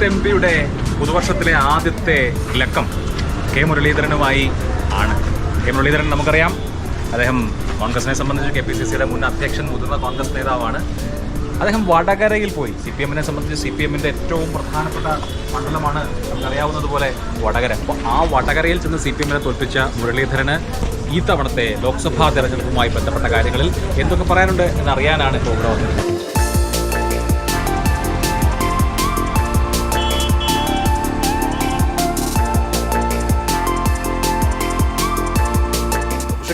Abhijith M പിയുടെ പുതുവർഷത്തിലെ ആദ്യത്തെ ലക്കം കെ മുരളീധരനുമായി ആണ്. കെ മുരളീധരൻ നമുക്കറിയാം. അദ്ദേഹം കോൺഗ്രസിനെ സംബന്ധിച്ച് കെ പി സി സിയുടെ മുൻ അധ്യക്ഷൻ മുതിർന്ന കോൺഗ്രസ് നേതാവാണ്. അദ്ദേഹം വടകരയിൽ പോയി. സി പി എമ്മിനെ സംബന്ധിച്ച് സി പി എമ്മിന്റെ ഏറ്റവും പ്രധാനപ്പെട്ട മണ്ഡലമാണ് നമുക്കറിയാവുന്നതുപോലെ വടകര. അപ്പോൾ ആ വടകരയിൽ ചെന്ന് സി പി എമ്മിനെ തോൽപ്പിച്ച മുരളീധരന് ഈ തവണത്തെ ലോക്സഭാ തെരഞ്ഞെടുപ്പുമായി ബന്ധപ്പെട്ട കാര്യങ്ങളിൽ എന്തൊക്കെ പറയാനുണ്ട് എന്നറിയാനാണ് ഇപ്പോൾ ഇവിടെ വന്നത്.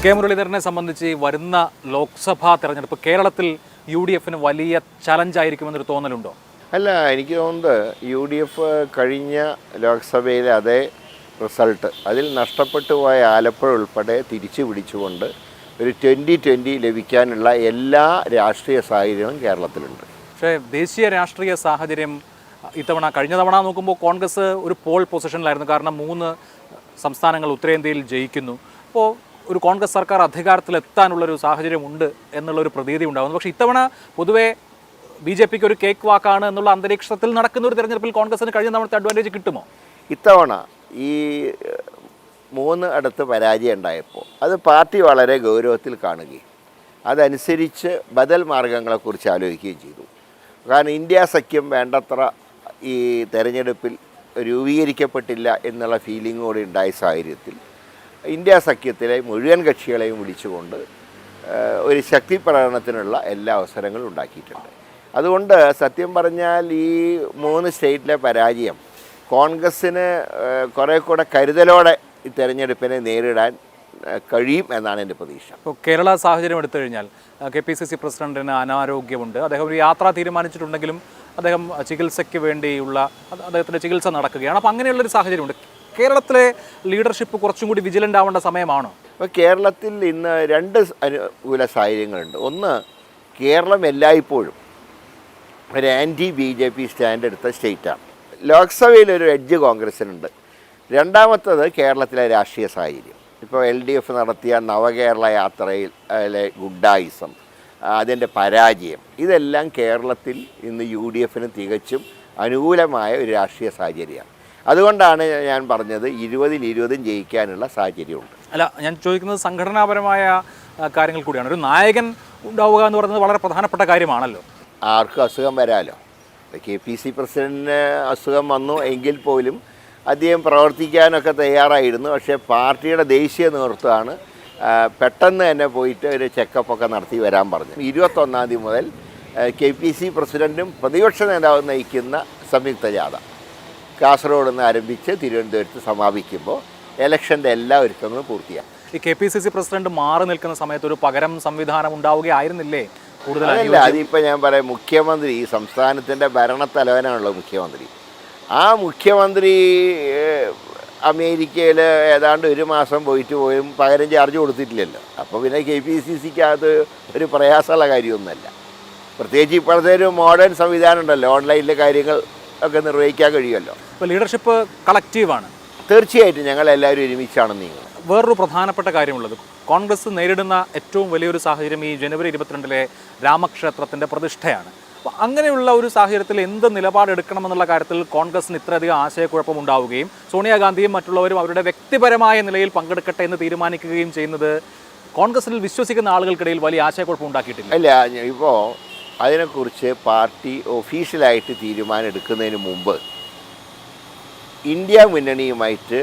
കെ. മുരളീധരനെ സംബന്ധിച്ച് വരുന്ന ലോക്സഭാ തെരഞ്ഞെടുപ്പ് കേരളത്തിൽ യു ഡി എഫിന് വലിയ ചലഞ്ചായിരിക്കുമെന്നൊരു തോന്നലുണ്ടോ? അല്ല എനിക്ക് തോന്നുന്നത് യു ഡി എഫ് കഴിഞ്ഞ ലോക്സഭയിലെ അതേ റിസൾട്ട് അതിൽ നഷ്ടപ്പെട്ടു പോയ ആലപ്പുഴ ഉൾപ്പെടെ തിരിച്ചു പിടിച്ചുകൊണ്ട് ഒരു ട്വന്റി ട്വന്റി ലഭിക്കാനുള്ള എല്ലാ രാഷ്ട്രീയ സാഹചര്യവും കേരളത്തിലുണ്ട്. പക്ഷേ ദേശീയ രാഷ്ട്രീയ സാഹചര്യം ഇത്തവണ കഴിഞ്ഞ തവണ നോക്കുമ്പോൾ കോൺഗ്രസ് ഒരു പോൾ പൊസിഷനിലായിരുന്നു. കാരണം മൂന്ന് സംസ്ഥാനങ്ങൾ ഉത്തരേന്ത്യയിൽ ജയിക്കുന്നു. അപ്പോൾ ഒരു കോൺഗ്രസ് സർക്കാർ അധികാരത്തിലെത്താനുള്ളൊരു സാഹചര്യമുണ്ട് എന്നുള്ളൊരു പ്രതീതി ഉണ്ടാകുന്നു പക്ഷേ ഇത്തവണ പൊതുവേ ബി ജെ പിക്ക് ഒരു കേക്ക് വാക്കാണ് എന്നുള്ള അന്തരീക്ഷത്തിൽ നടക്കുന്ന ഒരു തെരഞ്ഞെടുപ്പിൽ കോൺഗ്രസിന് കഴിഞ്ഞ തവണത്തെ അഡ്വാന്റേജ് കിട്ടുമോ? ഇത്തവണ ഈ മൂന്ന് അടുത്ത് പരാജയം ഉണ്ടായപ്പോൾ അത് പാർട്ടി വളരെ ഗൗരവത്തിൽ കാണുകയും അതനുസരിച്ച് ബദൽ മാർഗങ്ങളെക്കുറിച്ച് ആലോചിക്കുകയും ചെയ്തു. കാരണം ഇന്ത്യ സഖ്യം വേണ്ടത്ര ഈ തെരഞ്ഞെടുപ്പിൽ രൂപീകരിക്കപ്പെട്ടില്ല എന്നുള്ള ഫീലിംഗ് കൂടി ഉണ്ടായ സാഹചര്യത്തിൽ ഇന്ത്യ സഖ്യത്തിലെ മുഴുവൻ കക്ഷികളെയും വിളിച്ചുകൊണ്ട് ഒരു ശക്തി പ്രകടനത്തിനുള്ള എല്ലാ അവസരങ്ങളും ഉണ്ടാക്കിയിട്ടുണ്ട്. അതുകൊണ്ട് സത്യം പറഞ്ഞാൽ ഈ മൂന്ന് സ്റ്റേറ്റിലെ പരാജയം കോൺഗ്രസ്സിന് കുറേ കൂടെ കരുതലോടെ ഈ തെരഞ്ഞെടുപ്പിനെ നേരിടാൻ കഴിയും എന്നാണ് എന്റെ പ്രതീക്ഷ. ഇപ്പോൾ കേരള സാഹചര്യം എടുത്തു കഴിഞ്ഞാൽ കെ പി സി സി പ്രസിഡന്റിന് അനാരോഗ്യമുണ്ട്. അദ്ദേഹം ഒരു യാത്ര തീരുമാനിച്ചിട്ടുണ്ടെങ്കിലും അദ്ദേഹം ചികിത്സയ്ക്ക് വേണ്ടിയുള്ള അദ്ദേഹത്തിന്റെ ചികിത്സ നടക്കുകയാണ്. അപ്പോൾ അങ്ങനെയുള്ളൊരു സാഹചര്യമുണ്ട്. കേരളത്തിലെ ലീഡർഷിപ്പ് കുറച്ചും കൂടി വിജിലന്റ് ആവേണ്ട സമയമാണോ? അപ്പോൾ കേരളത്തിൽ ഇന്ന് രണ്ട് അനുകൂല സാഹചര്യങ്ങളുണ്ട്. ഒന്ന് കേരളം എല്ലായ്പ്പോഴും ഒരു anti B J P stand എടുത്ത സ്റ്റേറ്റാണ് ലോക്സഭയിൽ ഒരു എഡ്ജ് കോൺഗ്രസിനുണ്ട്. രണ്ടാമത്തത് കേരളത്തിലെ രാഷ്ട്രീയ സാഹചര്യം. ഇപ്പോൾ എൽ ഡി എഫ് നടത്തിയ നവകേരള യാത്രയിൽ അതിലെ ഗുഡായിസം അതിന്റെ പരാജയം ഇതെല്ലാം കേരളത്തിൽ ഇന്ന് യു ഡി എഫിന് തികച്ചും അനുകൂലമായ ഒരു രാഷ്ട്രീയ സാഹചര്യമാണ്. അതുകൊണ്ടാണ് ഞാൻ പറഞ്ഞത് ഇരുപതിൽ ഇരുപതും ജയിക്കാനുള്ള സാഹചര്യമുണ്ട്. അല്ല ഞാൻ ചോദിക്കുന്നത് സംഘടനാപരമായ കാര്യങ്ങൾ കൂടിയാണ്. ഒരു നായകൻ ഉണ്ടാവുക എന്ന് പറയുന്നത് വളരെ പ്രധാനപ്പെട്ട കാര്യമാണല്ലോ. ആർക്കും അസുഖം വരാലോ? കെ പി സി പ്രസിഡന്റിന് അസുഖം വന്നു എങ്കിൽ പോലും അദ്ദേഹം പ്രവർത്തിക്കാനൊക്കെ തയ്യാറായിരുന്നു. പക്ഷേ പാർട്ടിയുടെ ദേശീയ നേതൃത്വമാണ് പെട്ടെന്ന് തന്നെ പോയിട്ട് ഒരു ചെക്കപ്പ് ഒക്കെ നടത്തി വരാൻ പറഞ്ഞു. ഇരുപത്തൊന്നാം തീയതി മുതൽ കെ പി സി പ്രസിഡന്റും പ്രതിപക്ഷ നേതാവും നയിക്കുന്ന സംയുക്ത ജാഥ. കാസർഗോഡ് നിന്ന് ആരംഭിച്ച് തിരുവനന്തപുരത്ത് സമാപിക്കുമ്പോൾ ഇലക്ഷന്റെ എല്ലാ ഒരുക്കങ്ങളും പൂർത്തിയാക്കും ഈ K P C C president മാറി നിൽക്കുന്ന സമയത്ത് ഒരു പകരം സംവിധാനം ഉണ്ടാവുകയായിരുന്നില്ലേ? കൂടുതലായി അതല്ല അതിപ്പോൾ ഞാൻ പറയാം മുഖ്യമന്ത്രി ഈ സംസ്ഥാനത്തിന്റെ ഭരണത്തലവനാണല്ലോ മുഖ്യമന്ത്രി. ആ മുഖ്യമന്ത്രി അമേരിക്കയിൽ ഏതാണ്ട് ഒരു മാസം പോയിട്ട് പോയും പകരം ചാർജ് കൊടുത്തിട്ടില്ലല്ലോ. അപ്പോൾ പിന്നെ കെ പി സി സിക്കകത്ത് ഒരു പ്രയാസമുള്ള കാര്യമൊന്നുമല്ല. പ്രത്യേകിച്ച് ഇപ്പോഴത്തെ ഒരു മോഡേൺ സംവിധാനം ഉണ്ടല്ലോ ഓൺലൈനിലെ കാര്യങ്ങൾ. ഒക്കെ നിർവഹിക്കാൻ കഴിയുമല്ലോ. ഇപ്പോൾ ലീഡർഷിപ്പ് കളക്റ്റീവാണ് തീർച്ചയായിട്ടും ഞങ്ങൾ എല്ലാവരും ഒരുമിച്ചാണ് നീങ്ങുന്നത്. വേറൊരു പ്രധാനപ്പെട്ട കാര്യമുള്ളത്. കോൺഗ്രസ് നേരിടുന്ന ഏറ്റവും വലിയൊരു സാഹചര്യം ഈ ജനുവരി ഇരുപത്തിരണ്ടിലെ രാമക്ഷേത്രത്തിന്റെ പ്രതിഷ്ഠയാണ്. അപ്പോൾ അങ്ങനെയുള്ള ഒരു സാഹചര്യത്തിൽ എന്ത് നിലപാടെടുക്കണമെന്നുള്ള കാര്യത്തിൽ കോൺഗ്രസിന് ഇത്രയധികം ആശയക്കുഴപ്പം ഉണ്ടാവുകയും സോണിയാഗാന്ധിയും മറ്റുള്ളവരും അവരുടെ വ്യക്തിപരമായ നിലയിൽ പങ്കെടുക്കട്ടെ എന്ന് തീരുമാനിക്കുകയും ചെയ്യുന്നത് കോൺഗ്രസിൽ വിശ്വസിക്കുന്ന ആളുകൾക്കിടയിൽ വലിയ ആശയക്കുഴപ്പം ഉണ്ടാക്കിയിട്ടില്ല. അല്ല ഇപ്പോൾ അതിനെക്കുറിച്ച് പാർട്ടി ഒഫീഷ്യലായിട്ട് തീരുമാനം എടുക്കുന്നതിന് മുമ്പ് ഇന്ത്യ മുന്നണിയുമായിട്ട്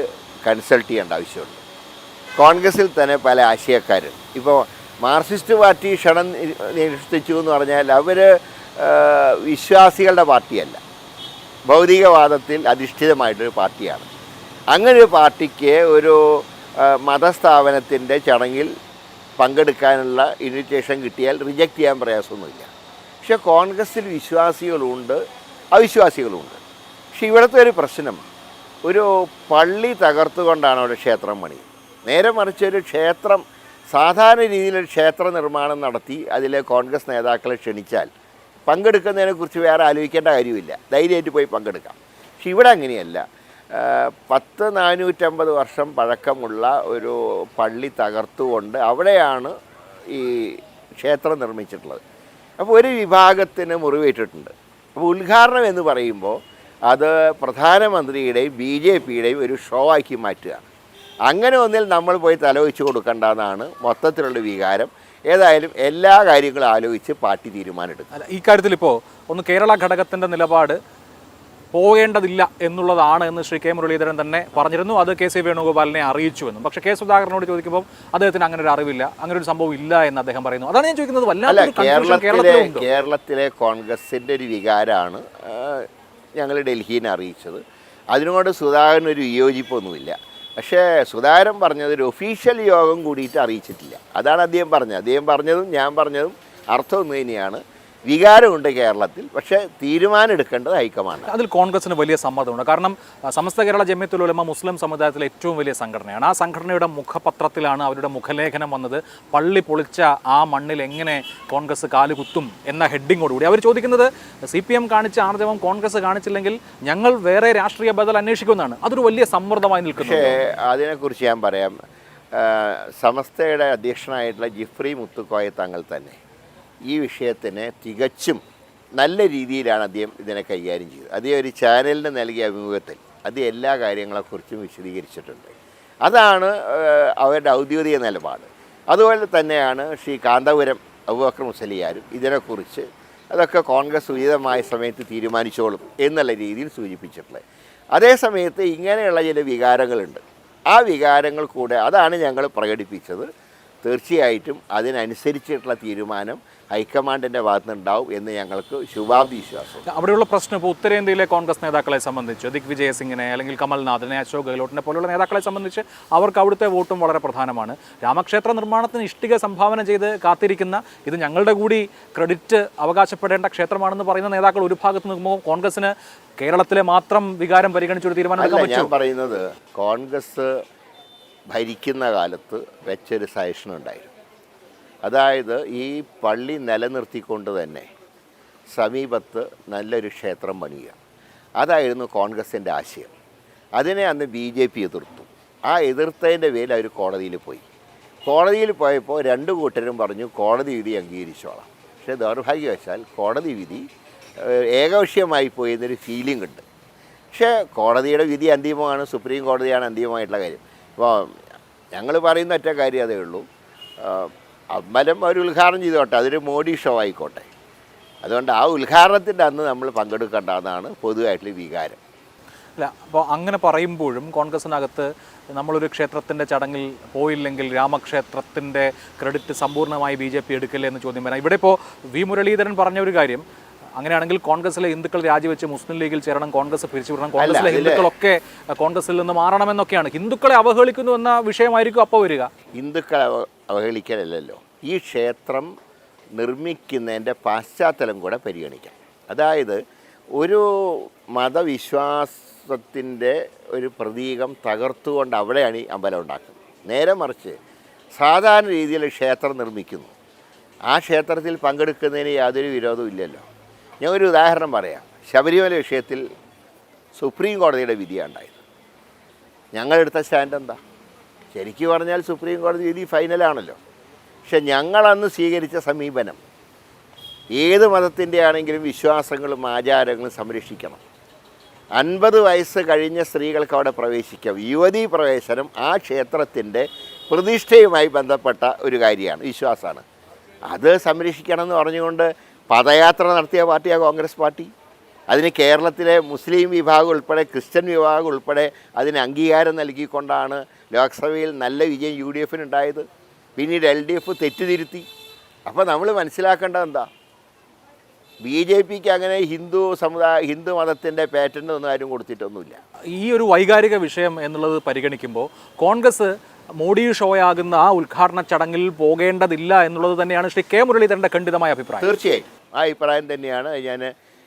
കൺസൾട്ട് ചെയ്യേണ്ട ആവശ്യമുണ്ട്. കോൺഗ്രസിൽ തന്നെ പല ആശയക്കാരുണ്ട് ഇപ്പോൾ മാർക്സിസ്റ്റ് പാർട്ടി ക്ഷണം നിഷ്ഠിച്ചു എന്ന് പറഞ്ഞാൽ അവർ വിശ്വാസികളുടെ പാർട്ടിയല്ല. ഭൗതികവാദത്തിൽ അധിഷ്ഠിതമായിട്ടൊരു പാർട്ടിയാണ്. അങ്ങനെ ഒരു പാർട്ടിക്ക് ഒരു മതസ്ഥാപനത്തിന്റെ ചടങ്ങിൽ പങ്കെടുക്കാനുള്ള ഇൻവിറ്റേഷൻ കിട്ടിയാൽ റിജക്റ്റ് ചെയ്യാൻ പ്രയാസമൊന്നുമില്ല. പക്ഷെ കോൺഗ്രസ്സിൽ വിശ്വാസികളുണ്ട് അവിശ്വാസികളുമുണ്ട് പക്ഷേ ഇവിടുത്തെ ഒരു പ്രശ്നം ഒരു പള്ളി തകർത്തുകൊണ്ടാണ് അവിടെ ക്ഷേത്രം പണി. നേരെ മറിച്ച് ഒരു ക്ഷേത്രം സാധാരണ രീതിയിലൊരു ക്ഷേത്ര നിർമ്മാണം നടത്തി അതിലെ കോൺഗ്രസ് നേതാക്കളെ ക്ഷണിച്ചാൽ പങ്കെടുക്കുന്നതിനെക്കുറിച്ച് വേറെ ആലോചിക്കേണ്ട കാര്യമില്ല. ധൈര്യമായിട്ട് പോയി പങ്കെടുക്കാം. പക്ഷെ ഇവിടെ അങ്ങനെയല്ല. പത്ത് നാനൂറ്റമ്പത് വർഷം പഴക്കമുള്ള ഒരു പള്ളി തകർത്തുകൊണ്ട് അവിടെയാണ് ഈ ക്ഷേത്രം നിർമ്മിച്ചിട്ടുള്ളത്. അപ്പോൾ ഒരു വിഭാഗത്തിന് മുറിവേറ്റിട്ടുണ്ട്. അപ്പോൾ ഉദ്ഘാടനം എന്ന് പറയുമ്പോൾ അത് പ്രധാനമന്ത്രിയുടെയും ബി ജെ പിയുടെയും ഒരു ഷോ ആക്കി മാറ്റുക. അങ്ങനെ ഒന്നിൽ നമ്മൾ പോയി തലവെച്ച് കൊടുക്കേണ്ടതാണ് മൊത്തത്തിലുള്ള വികാരം. ഏതായാലും എല്ലാ കാര്യങ്ങളും ആലോചിച്ച് പാർട്ടി തീരുമാനമെടുക്കും. ഈ കാര്യത്തിൽ ഇപ്പോൾ ഒന്ന് കേരള ഘടകത്തിന്റെ നിലപാട് പോകേണ്ടതില്ല എന്നുള്ളതാണ് എന്ന് ശ്രീ കെ മുരളീധരൻ തന്നെ പറഞ്ഞിരുന്നു. അത് കെ സി വേണുഗോപാലിനെ അറിയിച്ചുവെന്നും. പക്ഷേ കെ സുധാകരനോട് ചോദിക്കുമ്പോൾ അദ്ദേഹത്തിന് അങ്ങനെ ഒരു അറിവില്ല അങ്ങനെ ഒരു സംഭവം ഇല്ല എന്ന് അദ്ദേഹം പറയുന്നു. അതാണ് ഞാൻ ചോദിക്കുന്നത്. കേരളത്തിലെ കേരളത്തിലെ കോൺഗ്രസിന്റെ ഒരു വികാരമാണ് ഞങ്ങൾ ഡൽഹിയിൽ അറിയിച്ചത്. അതിനോട് സുധാകരൻ ഒരു വിയോജിപ്പൊന്നുമില്ല. പക്ഷേ സുധാകരൻ പറഞ്ഞത് ഒരു ഒഫീഷ്യൽ യോഗം കൂടിയിട്ട് അറിയിച്ചിട്ടില്ല. അതാണ് അദ്ദേഹം പറഞ്ഞത്. അദ്ദേഹം പറഞ്ഞതും ഞാൻ പറഞ്ഞതും അർത്ഥം ഒന്ന് തന്നെയാണ് വികാരമുണ്ട് കേരളത്തിൽ പക്ഷേ തീരുമാനം എടുക്കേണ്ടത് ഹൈക്കമാൻഡ് അതിൽ കോൺഗ്രസിന് വലിയ സമ്മതമുണ്ട്. കാരണം സമസ്ത കേരള ജമ്യത്തുൽ ഉലമ മുസ്ലിം സമുദായത്തിലെ ഏറ്റവും വലിയ സംഘടനയാണ്. ആ സംഘടനയുടെ മുഖപത്രത്തിലാണ് അവരുടെ മുഖലേഖനം വന്നത്. പള്ളി പൊളിച്ച ആ മണ്ണിൽ എങ്ങനെ കോൺഗ്രസ് കാലുകുത്തും എന്ന ഹെഡിങ്ങോടുകൂടി. അവർ ചോദിക്കുന്നത് സി പി എം കാണിച്ച ആർജവം കോൺഗ്രസ് കാണിച്ചില്ലെങ്കിൽ ഞങ്ങൾ വേറെ രാഷ്ട്രീയ ബദൽ അന്വേഷിക്കുമെന്നാണ്. അതൊരു വലിയ സമ്മർദ്ദമായി നിൽക്കുന്നത് അതിനെക്കുറിച്ച് ഞാൻ പറയാം. സമസ്തയുടെ അധ്യക്ഷനായിട്ടുള്ള ജിഫ്രി മുത്തുക്കോയ തങ്ങൾ തന്നെ ഈ വിഷയത്തിന് തികച്ചും നല്ല രീതിയിലാണ് അദ്ദേഹം ഇതിനെ കൈകാര്യം ചെയ്തത്. അദ്ദേഹം ഒരു ചാനലിന് നൽകിയ അഭിമുഖത്തിൽ അത് എല്ലാ കാര്യങ്ങളെക്കുറിച്ചും വിശദീകരിച്ചിട്ടുണ്ട്. അതാണ് അവരുടെ ഔദ്യോഗിക നിലപാട്. അതുപോലെ തന്നെയാണ് ശ്രീ കാന്തപുരം അബുബക്കർ മുസലിയാരും ഇതിനെക്കുറിച്ച് അതൊക്കെ കോൺഗ്രസ് ഉചിതമായ സമയത്ത് തീരുമാനിച്ചോളും എന്നുള്ള രീതിയിൽ സൂചിപ്പിച്ചിട്ടുള്ളത്. അതേസമയത്ത് ഇങ്ങനെയുള്ള ചില വികാരങ്ങളുണ്ട്. ആ വികാരങ്ങൾ കൂടെ അതാണ് ഞങ്ങൾ പ്രകടിപ്പിച്ചത്. തീർച്ചയായിട്ടും അതിനനുസരിച്ചിട്ടുള്ള തീരുമാനം ഹൈക്കമാൻഡിന്റെ ഭാഗത്തുനിന്നുണ്ടാവും എന്ന് ഞങ്ങൾക്ക് ശുഭാപ്തി വിശ്വാസം അവിടെയുള്ള പ്രശ്നം ഇപ്പോൾ ഉത്തരേന്ത്യയിലെ കോൺഗ്രസ് നേതാക്കളെ സംബന്ധിച്ച് ദിഗ് സിംഗിനെ അല്ലെങ്കിൽ കമൽനാഥിനെ അശോക് ഗെഹ്ലോട്ടിനെ പോലുള്ള നേതാക്കളെ സംബന്ധിച്ച് അവർക്ക് അവിടുത്തെ വോട്ടും വളരെ പ്രധാനമാണ്. രാമക്ഷേത്ര നിർമ്മാണത്തിന് ഇഷ്ടിക സംഭാവന ചെയ്ത് കാത്തിരിക്കുന്ന ഇത് ഞങ്ങളുടെ കൂടി ക്രെഡിറ്റ് അവകാശപ്പെടേണ്ട ക്ഷേത്രമാണെന്ന് പറയുന്ന നേതാക്കൾ ഒരു ഭാഗത്ത് നിൽക്കുമ്പോൾ കോൺഗ്രസിന് കേരളത്തിലെ മാത്രം വികാരം പരിഗണിച്ചൊരു തീരുമാനം ഞാൻ പറയുന്നത് കോൺഗ്രസ് ഭരിക്കുന്ന കാലത്ത് വെച്ചൊരു സജഷൻ ഉണ്ടായിരുന്നു അതായത് ഈ പള്ളി നിലനിർത്തിക്കൊണ്ട് തന്നെ സമീപത്ത് നല്ലൊരു ക്ഷേത്രം പണിയുക. അതായിരുന്നു കോൺഗ്രസിന്റെ ആശയം. അതിനെ അന്ന് ബി ജെ പി എതിർത്തു. ആ എതിർത്തതിന്റെ പേരിൽ അവർ കോടതിയിൽ പോയി. കോടതിയിൽ പോയപ്പോൾ രണ്ട് കൂട്ടരും പറഞ്ഞു കോടതി വിധി അംഗീകരിച്ചോളാം. പക്ഷേ ദൗർഭാഗ്യവശാൽ കോടതി വിധി ഏകപക്ഷീയമായി പോയി എന്നൊരു ഫീലിംഗ് ഉണ്ട്. പക്ഷേ കോടതിയുടെ വിധി അന്തിമമാണ് സുപ്രീം കോടതിയാണ് അന്തിമമായിട്ടുള്ള കാര്യം. അപ്പോൾ ഞങ്ങൾ പറയുന്ന ഒറ്റ കാര്യം അതേ ഉള്ളൂ. അമ്പലം അവർ ഉദ്ഘാടനം ചെയ്തോട്ടെ അതൊരു മോഡി ഷോ ആയിക്കോട്ടെ. അതുകൊണ്ട് ആ ഉദ്ഘാടനത്തിന്റെ അന്ന് നമ്മൾ പങ്കെടുക്കേണ്ടതാണ് പൊതുവായിട്ടുള്ള വികാരം. അല്ല അപ്പോൾ അങ്ങനെ പറയുമ്പോഴും കോൺഗ്രസിനകത്ത് നമ്മളൊരു ക്ഷേത്രത്തിന്റെ ചടങ്ങിൽ പോയില്ലെങ്കിൽ രാമക്ഷേത്രത്തിന്റെ ക്രെഡിറ്റ് സമ്പൂർണമായി ബി ജെ പി എടുക്കില്ല എന്ന് ചോദ്യം വരാം. ഇവിടെ ഇപ്പോൾ വി മുരളീധരൻ പറഞ്ഞ ഒരു കാര്യം അങ്ങനെയാണെങ്കിൽ കോൺഗ്രസിലെ ഹിന്ദുക്കൾ രാജിവെച്ച് മുസ്ലിം ലീഗിൽ ചേരണം കോൺഗ്രസ് പിരിച്ചുവിടണം കോൺഗ്രസിലെ ഹിന്ദുക്കളൊക്കെ കോൺഗ്രസിൽ നിന്ന് മാറണമെന്നൊക്കെയാണ്. ഹിന്ദുക്കളെ അവഹേളിക്കുന്നു എന്ന വിഷയമായിരിക്കും അപ്പോൾ വരിക. ഹിന്ദുക്കളെ അവ- അവഹേളിക്കലല്ലോ ഈ ക്ഷേത്രം നിർമ്മിക്കുന്നതിന്റെ പശ്ചാത്തലം കൂടെ പരിഗണിക്കാം. അതായത് ഒരു മതവിശ്വാസത്തിന്റെ ഒരു പ്രതീകം തകർത്തുകൊണ്ട് അവിടെയാണ് ഈ അമ്പലം ഉണ്ടാക്കുന്നത്. നേരെ മറിച്ച് സാധാരണ രീതിയിൽ ക്ഷേത്രം നിർമ്മിക്കുന്നു. ആ ക്ഷേത്രത്തിൽ പങ്കെടുക്കുന്നതിന് യാതൊരു വിരോധവും ഇല്ലല്ലോ. ഞാൻ ഒരു ഉദാഹരണം പറയാം. ശബരിമല വിഷയത്തിൽ സുപ്രീം കോടതിയുടെ വിധിയാണ് ഉണ്ടായത് ഞങ്ങളെടുത്ത സ്റ്റാൻഡ് എന്താ? ശരിക്കും പറഞ്ഞാൽ സുപ്രീം കോടതി വിധി ഫൈനലാണല്ലോ. പക്ഷെ ഞങ്ങളന്ന് സ്വീകരിച്ച സമീപനം ഏത് മതത്തിന്റെ ആണെങ്കിലും വിശ്വാസങ്ങളും ആചാരങ്ങളും സംരക്ഷിക്കണം. അൻപത് വയസ്സ് കഴിഞ്ഞ സ്ത്രീകൾക്ക് അവിടെ പ്രവേശിക്കാം. യുവതീ പ്രവേശനം ആ ക്ഷേത്രത്തിന്റെ പ്രതിഷ്ഠയുമായി ബന്ധപ്പെട്ട ഒരു കാര്യമാണ് വിശ്വാസമാണ്. അത് സംരക്ഷിക്കണം എന്ന് പറഞ്ഞുകൊണ്ട് പദയാത്ര നടത്തിയ പാർട്ടിയാണ് കോൺഗ്രസ് പാർട്ടി. അതിന് കേരളത്തിലെ മുസ്ലിം വിഭാഗം ഉൾപ്പെടെ ക്രിസ്ത്യൻ വിഭാഗം ഉൾപ്പെടെ അതിന് അംഗീകാരം നൽകിക്കൊണ്ടാണ് ലോക്സഭയിൽ നല്ല വിജയം യു ഡി എഫിന് ഉണ്ടായത്. പിന്നീട് എൽ ഡി എഫ് തെറ്റുതിരുത്തി. അപ്പോൾ നമ്മൾ മനസ്സിലാക്കേണ്ടത് എന്താ? ബി ജെ പിക്ക് അങ്ങനെ ഹിന്ദു സമുദായ ഹിന്ദു മതത്തിന്റെ പാറ്റേൺ ഒന്നും ആരും കൊടുത്തിട്ടൊന്നുമില്ല. ഈ ഒരു വൈകാരിക വിഷയം എന്നുള്ളത് പരിഗണിക്കുമ്പോൾ കോൺഗ്രസ് മോഡി ഷോയാകുന്ന ആ ഉദ്ഘാടന ചടങ്ങിൽ പോകേണ്ടതില്ല എന്നുള്ളത് തന്നെയാണ് ശ്രീ കെ മുരളീധരന്റെ ഖണ്ഡിതമായ അഭിപ്രായം. തീർച്ചയായും. ആ അഭിപ്രായം തന്നെയാണ് ഞാൻ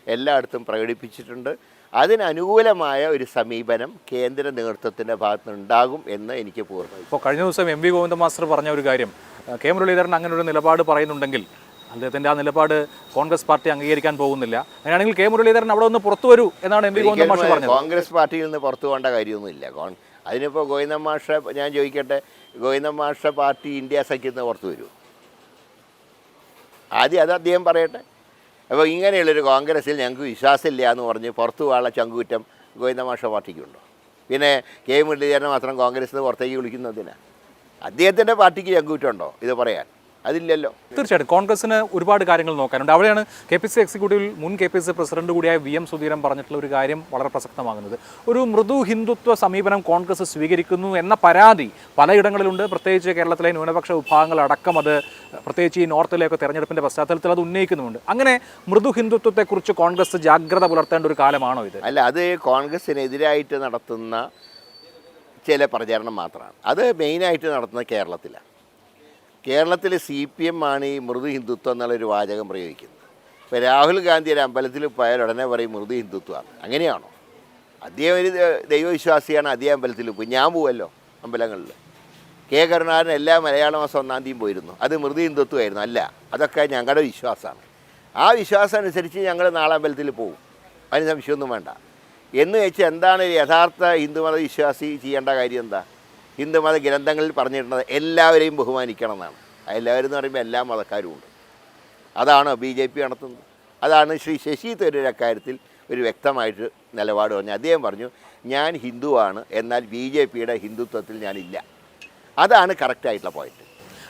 എല്ലായിടത്തും പ്രകടിപ്പിച്ചിട്ടുണ്ട്. അതിനനുകൂലമായ ഒരു സമീപനം കേന്ദ്ര നേതൃത്വത്തിന്റെ ഭാഗത്ത് ഉണ്ടാകും എന്ന് എനിക്ക് പൂർണ ഇപ്പോൾ കഴിഞ്ഞ ദിവസം എം വി ഗോവിന്ദ മാസ്റ്റർ പറഞ്ഞ ഒരു കാര്യം കെ മുരളീധരൻ അങ്ങനെ ഒരു നിലപാട് പറയുന്നുണ്ടെങ്കിൽ അദ്ദേഹത്തിന്റെ ആ നിലപാട് കോൺഗ്രസ് പാർട്ടി അംഗീകരിക്കാൻ പോകുന്നില്ല. അങ്ങനെയാണെങ്കിൽ കെ മുരളീധരൻ അവിടെ ഒന്ന് പുറത്തു വരൂ എന്നാണ് എം വി ഗോവിന്ദ മാസ്റ്റർ പറഞ്ഞത്. കോൺഗ്രസ് പാർട്ടിയിൽ നിന്ന് പുറത്തു പോകേണ്ട കാര്യമൊന്നുമില്ല. അതിനിപ്പോൾ ഗോവിന്ദ മാഷ ഞാൻ ചോദിക്കട്ടെ ഗോവിന്ദ മാഷ പാർട്ടി ഇന്ത്യ സഖ്യത്തിൽ നിന്ന് പുറത്തു വരൂ ആദ്യം അത് അദ്ദേഹം പറയട്ടെ. അപ്പോൾ ഇങ്ങനെയുള്ളൊരു കോൺഗ്രസ്സിൽ ഞങ്ങൾക്ക് വിശ്വാസമില്ല എന്ന് പറഞ്ഞ് പുറത്തു പോകാനുള്ള ചങ്കുറ്റം ഗോവിന്ദ മാഷ പാർട്ടിക്കുണ്ടോ? പിന്നെ കെ മുരളീധരനെ മാത്രം കോൺഗ്രസ്സിൽ നിന്ന് പുറത്തേക്ക് വിളിക്കുന്നതിന് അദ്ദേഹത്തിന്റെ പാർട്ടിക്ക് ചങ്കുറ്റമുണ്ടോ? ഇത് പറയാൻ. അതില്ലല്ലോ. തീർച്ചയായിട്ടും. കോൺഗ്രസിന് ഒരുപാട് കാര്യങ്ങൾ നോക്കാനുണ്ട്. അവിടെയാണ് കെ പി സി എക്സിക്യൂട്ടീവിൽ മുൻ കെ പി സി പ്രസിഡന്റ് കൂടിയായ വി എം സുധീരൻ പറഞ്ഞിട്ടുള്ള ഒരു കാര്യം വളരെ പ്രസക്തമാകുന്നത്. ഒരു മൃദു ഹിന്ദുത്വ സമീപനം കോൺഗ്രസ് സ്വീകരിക്കുന്നു എന്ന പരാതി പലയിടങ്ങളിലുണ്ട്. പ്രത്യേകിച്ച് കേരളത്തിലെ ന്യൂനപക്ഷ വിഭാഗങ്ങൾ അടക്കം അത് പ്രത്യേകിച്ച് ഈ നോർത്തിലെയൊക്കെ തെരഞ്ഞെടുപ്പിന്റെ പശ്ചാത്തലത്തിൽ അത് ഉന്നയിക്കുന്നുമുണ്ട്. അങ്ങനെ മൃദു ഹിന്ദുത്വത്തെക്കുറിച്ച് കോൺഗ്രസ് ജാഗ്രത പുലർത്തേണ്ട ഒരു കാലമാണോ ഇത്? അല്ല അത് കോൺഗ്രസിനെതിരായിട്ട് നടത്തുന്ന ചില പ്രചാരണം മാത്രമാണ്. അത് മെയിനായിട്ട് നടത്തുന്നത് കേരളത്തിലാണ്. കേരളത്തിൽ സി പി എം ആണ് ഈ മൃദു ഹിന്ദുത്വം എന്നുള്ളൊരു വാചകം പ്രയോഗിക്കുന്നത്. ഇപ്പോൾ രാഹുൽ ഗാന്ധി ഒരു അമ്പലത്തിൽ പോയാൽ ഉടനെ പറയും മൃദു ഹിന്ദുത്വമാണ്. അങ്ങനെയാണോ? അദ്ദേഹം ഒരു ദൈവവിശ്വാസിയാണ് അധികം അമ്പലത്തിൽ പോയി. ഞാൻ പോവല്ലോ അമ്പലങ്ങളിൽ. കെ കരുണാകരൻ എല്ലാ മലയാള മാസം ഒന്നാം തീയതി പോയിരുന്നു. അത് മൃദു ഹിന്ദുത്വമായിരുന്നു. അല്ല അതൊക്കെ ഞങ്ങളുടെ വിശ്വാസമാണ്. ആ വിശ്വാസം അനുസരിച്ച് ഞങ്ങൾ നാളെ അമ്പലത്തിൽ പോകും അതിന് സംശയമൊന്നും വേണ്ട. എന്ന് വെച്ച് എന്താണ് യഥാർത്ഥ ഹിന്ദുമത വിശ്വാസി ചെയ്യേണ്ട കാര്യം എന്താ? ഹിന്ദുമത ഗ്രന്ഥങ്ങളിൽ പറഞ്ഞിട്ടുള്ളത് എല്ലാവരെയും ബഹുമാനിക്കണം എന്നാണ് എല്ലാവരും എന്ന് പറയുമ്പോൾ എല്ലാ മതക്കാരും ഉണ്ട്. അതാണ് ബി ജെ പി നടത്തുന്നത്. അതാണ് ശ്രീ ശശി തരൂർ അക്കാര്യത്തിൽ ഒരു വ്യക്തമായിട്ട് നിലപാട് പറഞ്ഞു അദ്ദേഹം പറഞ്ഞു ഞാൻ ഹിന്ദുവാണ് എന്നാൽ ബി ജെ പിയുടെ ഹിന്ദുത്വത്തിൽ ഞാനില്ല അതാണ് കറക്റ്റായിട്ടുള്ള പോയിന്റ്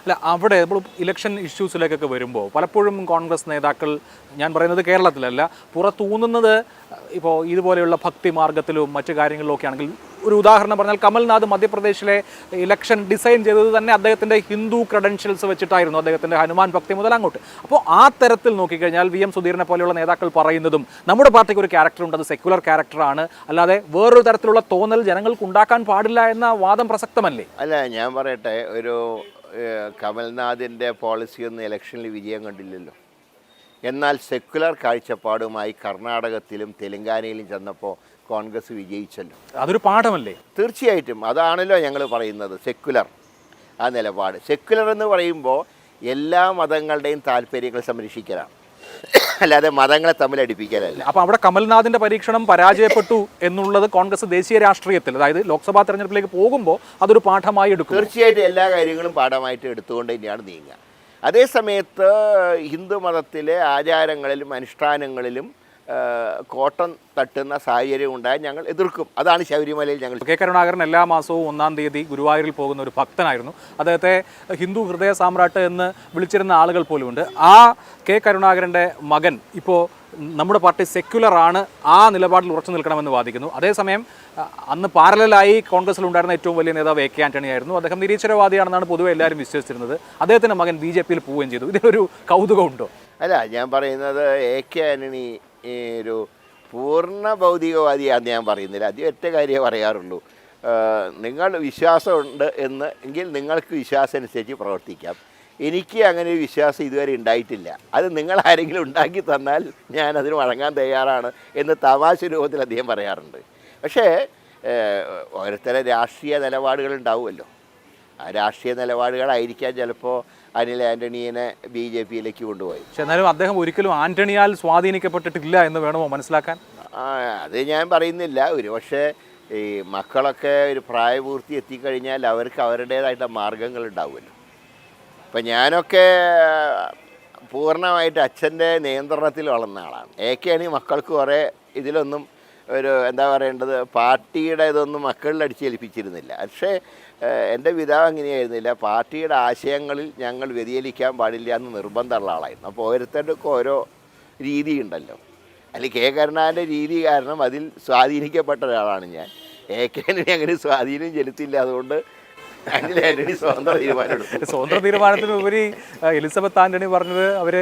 അല്ല അവിടെ നമ്മൾ ഇലക്ഷൻ ഇഷ്യൂസിലേക്കൊക്കെ വരുമ്പോൾ പലപ്പോഴും കോൺഗ്രസ് നേതാക്കൾ ഞാൻ പറയുന്നത് കേരളത്തിലല്ല പുറത്തൂന്നുന്നത് ഇപ്പോൾ ഇതുപോലെയുള്ള ഭക്തി മാർഗത്തിലും മറ്റു കാര്യങ്ങളിലൊക്കെ ആണെങ്കിൽ ഒരു ഉദാഹരണം പറഞ്ഞാൽ കമൽനാഥ് മധ്യപ്രദേശിലെ ഇലക്ഷൻ ഡിസൈൻ ചെയ്തത് തന്നെ അദ്ദേഹത്തിന്റെ ഹിന്ദു ക്രെഡൻഷ്യൽസ് വെച്ചിട്ടായിരുന്നു. അദ്ദേഹത്തിന്റെ ഹനുമാൻ ഭക്തി മുതൽ അങ്ങോട്ട്. അപ്പോൾ ആ തരത്തിൽ നോക്കിക്കഴിഞ്ഞാൽ വി എം സുധീറിനെ പോലെയുള്ള നേതാക്കൾ പറയുന്നതും നമ്മുടെ പാർട്ടിക്ക് ഒരു ക്യാരക്ടർ ഉണ്ട്. അത് സെക്യുലർ ക്യാരക്ടറാണ് അല്ലാതെ വേറൊരു തരത്തിലുള്ള തോന്നൽ ജനങ്ങൾക്ക് ഉണ്ടാക്കാൻ പാടില്ല എന്ന വാദം പ്രസക്തമല്ലേ? അല്ല ഞാൻ പറയട്ടെ. ഒരു കമൽനാഥിന്റെ പോളിസിയൊന്നും ഇലക്ഷനിൽ വിജയം കണ്ടില്ലല്ലോ. എന്നാൽ സെക്കുലർ കാഴ്ചപ്പാടുമായി കർണാടകത്തിലും തെലങ്കാനയിലും ചെന്നപ്പോൾ കോൺഗ്രസ് വിജയിച്ചല്ലോ. അതൊരു പാഠമല്ലേ? തീർച്ചയായിട്ടും. അതാണല്ലോ ഞങ്ങൾ പറയുന്നത് സെക്കുലർ ആ നിലപാട്. സെക്കുലർ എന്ന് പറയുമ്പോൾ എല്ലാ മതങ്ങളുടെയും താല്പര്യങ്ങൾ സംരക്ഷിക്കലാണ്. അല്ലാതെ മതങ്ങളെ തമ്മിൽ അടിപ്പിക്കലല്ല. അപ്പൊ അവിടെ കമൽനാഥിന്റെ പരീക്ഷണം പരാജയപ്പെട്ടു എന്നുള്ളത് കോൺഗ്രസ് ദേശീയ രാഷ്ട്രീയത്തിൽ അതായത് ലോക്സഭാ തെരഞ്ഞെടുപ്പിലേക്ക് പോകുമ്പോൾ അതൊരു പാഠമായി എടുക്കും തീർച്ചയായിട്ടും എല്ലാ കാര്യങ്ങളും പാഠമായിട്ട് എടുത്തുകൊണ്ട് തന്നെയാണ് നീങ്ങുക. അതേ സമയത്ത് ഹിന്ദു മതത്തിലെ ആചാരങ്ങളിലും അനുഷ്ഠാനങ്ങളിലും കോട്ടം തട്ടുന്ന സാഹചര്യം ഉണ്ടായാൽ ഞങ്ങൾ എതിർക്കും. അതാണ് ശബരിമലയിൽ ഞങ്ങൾ കെ കരുണാകരൻ എല്ലാ മാസവും ഒന്നാം തീയതി ഗുരുവായൂരിൽ പോകുന്ന ഒരു ഭക്തനായിരുന്നു. അദ്ദേഹത്തെ ഹിന്ദു ഹൃദയ സാമ്രാട്ട് എന്ന് വിളിച്ചിരുന്ന ആളുകൾ പോലുമുണ്ട്. ആ കെ കരുണാകരന്റെ മകൻ ഇപ്പോൾ നമ്മുടെ പാർട്ടി സെക്യുലർ ആണ് ആ നിലപാടിൽ ഉറച്ചു നിൽക്കണമെന്ന് വാദിക്കുന്നു. അതേസമയം അന്ന് പാരലായി കോൺഗ്രസിൽ ഉണ്ടായിരുന്ന ഏറ്റവും വലിയ നേതാവ് എ കെ ആന്റണി ആയിരുന്നു. അദ്ദേഹം നിരീശ്വരവാദിയാണെന്നാണ് പൊതുവെ എല്ലാവരും വിശ്വസിച്ചിരുന്നത്. അദ്ദേഹത്തിന്റെ മകൻ ബി ജെ പിയിൽ പോവുകയും ചെയ്തു. ഇതിനൊരു കൗതുകമുണ്ടോ? അല്ല ഞാൻ പറയുന്നത് എ കെ ആന്റണി ഒരു പൂർണ ഭൗതികവാദിയാണെന്ന് ഞാൻ പറയുന്നില്ല. അത് ഒറ്റ കാര്യമേ പറയാറുള്ളൂ. നിങ്ങൾ വിശ്വാസമുണ്ട് എന്ന് എങ്കിൽ നിങ്ങൾക്ക് വിശ്വാസം അനുസരിച്ച് പ്രവർത്തിക്കാം. എനിക്ക് അങ്ങനെ ഒരു വിശ്വാസം ഇതുവരെ ഉണ്ടായിട്ടില്ല. അത് നിങ്ങൾ ആരെങ്കിലും ഉണ്ടാക്കി തന്നാൽ ഞാൻ അതിന് വഴങ്ങാൻ തയ്യാറാണ് എന്ന് തമാശ രൂപത്തിൽ അദ്ദേഹം പറയാറുണ്ട്. പക്ഷേ ഓരോരുത്തരെ രാഷ്ട്രീയ നിലപാടുകൾ ഉണ്ടാവുമല്ലോ. ആ രാഷ്ട്രീയ നിലപാടുകളായിരിക്കാം ചിലപ്പോൾ അനിൽ ആന്റണിയെ ബി ജെ പിയിലേക്ക് കൊണ്ടുപോയി പക്ഷെ എന്നാലും അദ്ദേഹം ഒരിക്കലും ആന്റണിയാൽ സ്വാധീനിക്കപ്പെട്ടിട്ടില്ല എന്ന് വേണമോ മനസ്സിലാക്കാൻ? അത് ഞാൻ പറയുന്നില്ല. ഒരു പക്ഷേ ഈ മക്കളൊക്കെ ഒരു പ്രായപൂർത്തി എത്തിക്കഴിഞ്ഞാൽ അവർക്ക് അവരുടേതായിട്ടുള്ള മാർഗങ്ങൾ ഉണ്ടാവുമല്ലോ. ഇപ്പം ഞാനൊക്കെ പൂർണമായിട്ട് അച്ഛന്റെ നിയന്ത്രണത്തിൽ വളർന്ന ആളാണ്. ഏക്കെയാണ് ഈ മക്കൾക്ക് കുറേ ഇതിലൊന്നും ഒരു എന്താ പറയേണ്ടത് പാർട്ടിയുടെ ഇതൊന്നും മക്കളിൽ അടിച്ചേൽപ്പിച്ചിരുന്നില്ല പക്ഷേ എന്റെ പിതാവ് അങ്ങനെയായിരുന്നില്ല. പാർട്ടിയുടെ ആശയങ്ങളിൽ ഞങ്ങൾ വ്യതിചലിക്കാൻ പാടില്ല എന്ന് നിർബന്ധമുള്ള ആളായിരുന്നു. അപ്പോൾ ഓരോരുത്തർക്കും ഓരോ രീതിയുണ്ടല്ലോ അല്ലെങ്കിൽ കെ കരുണാകരന്റെ രീതി കാരണം അതിൽ സ്വാധീനിക്കപ്പെട്ട ഒരാളാണ് ഞാൻ. എ അങ്ങനെ സ്വാധീനം ചെലുത്തില്ല. അതുകൊണ്ട് ആന്റണി സ്വതന്ത്ര തീരുമാനമെടുത്തു. സ്വതന്ത്ര തീരുമാനത്തിനുപരി എലിസബത്ത് ആന്റണി പറഞ്ഞത് അവർ